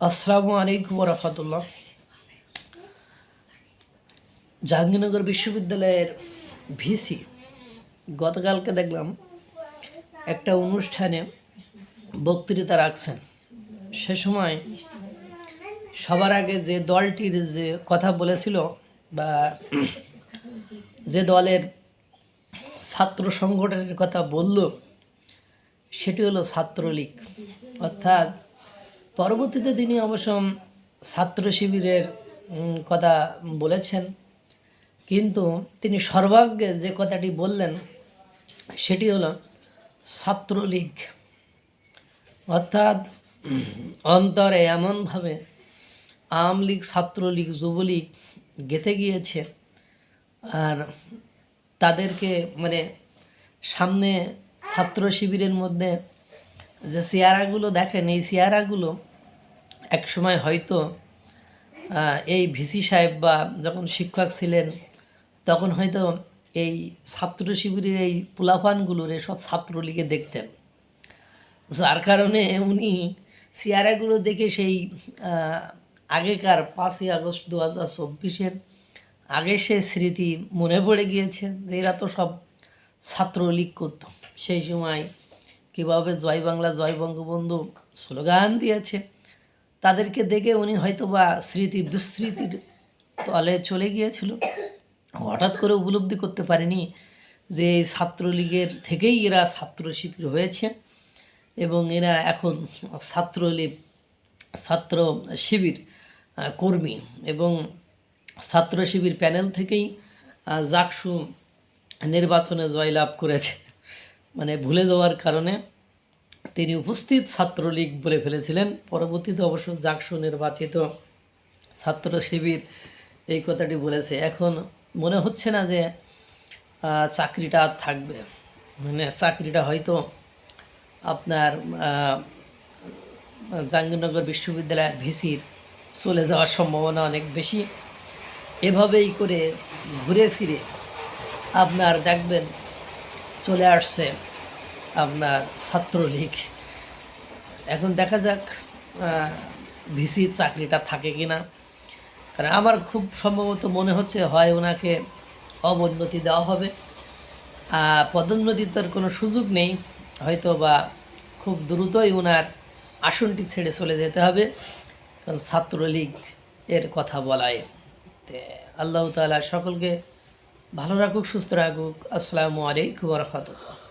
আসসালামু আলাইকুম রহমতুল্লাহ জাহাঙ্গীরনগর বিশ্ববিদ্যালয়ের ভিসি, গতকালকে দেখলাম একটা অনুষ্ঠানে বক্তৃতা রাখছেন। সে সময় সবার আগে যে দলটির যে কথা বলেছিল বা যে দলের ছাত্র সংগঠনের কথা বলল, সেটি হলো ছাত্রলীগ। অর্থাৎ পরবর্তীতে তিনি অবশ্য ছাত্র শিবিরের কথা বলেছেন। কিন্তু তিনি সর্বাগ্যে যে কথাটি বললেন, সেটি হলো ছাত্রলীগ। অর্থাৎ অন্তরে এমনভাবে আওয়ামী লীগ ছাত্রলীগ, যুবলীগ গেঁথে গিয়েছে আর তাদেরকে মানে সামনে ছাত্র শিবিরের মধ্যে যে চেয়ারাগুলো দেখেন, এই চেয়ারাগুলো এক সময় হয়তো এই ভিসি সাহেব বা যখন শিক্ষক ছিলেন, তখন হয়তো এই ছাত্র শিবিরের এই পোলাপানগুলোর সব ছাত্রলীগে দেখতেন। যার কারণে উনি চেয়ারাগুলো দেখে সেই আগেকার পাঁচই আগস্ট দু হাজার চব্বিশের আগে সে স্মৃতি মনে পড়ে গিয়েছে যে এরা তো সব ছাত্রলীগ করত। সেই সময় কীভাবে জয় বাংলা, জয় বঙ্গবন্ধু স্লোগান দিয়েছে, তাদেরকে দেখে উনি হয়তো বা স্মৃতি বিস্মৃতির তলে চলে গিয়েছিল। হঠাৎ করে উপলব্ধি করতে পারেনি যে এই ছাত্রলীগের থেকেই এরা ছাত্র শিবির হয়েছে এবং এরা এখন ছাত্রলীগ, ছাত্র শিবির কর্মী এবং ছাত্র শিবির প্যানেল থেকেই জাকসু নির্বাচনে জয়লাভ করেছে। মানে ভুলে দেওয়ার কারণে তিনি উপস্থিত ছাত্রলীগ বলে ফেলেছিলেন। পরবর্তীতে অবশ্য জাকসু নির্বাচিত ছাত্র শিবির এই কথাটি বলেছে। এখন মনে হচ্ছে না যে চাকরিটা থাকবে। মানে চাকরিটা হয়তো আপনার জাহাঙ্গীরনগর বিশ্ববিদ্যালয়ের ভিসির চলে যাওয়ার সম্ভাবনা অনেক বেশি। এভাবেই করে ঘুরে ফিরে আপনার দেখবেন চলে আসছে। আপনার ছাত্রলীগ। এখন দেখা যাক ভিসির চাকরিটা থাকে কি না। কারণ আমার খুব সম্ভবত মনে হচ্ছে হয় ওনাকে অবনতি দেওয়া হবে। পদোন্নতির তোর কোনো সুযোগ নেই। হয়তো বা খুব দ্রুতই ওনার আসনটি ছেড়ে চলে যেতে হবে। কারণ ছাত্রলীগ এর কথা বলায়। তে আল্লাহ তাআলা সকলকে ভালো রাখুক, সুস্থ রাখুক। আসসালামু আলাইকুম রহমতুল্লাহ।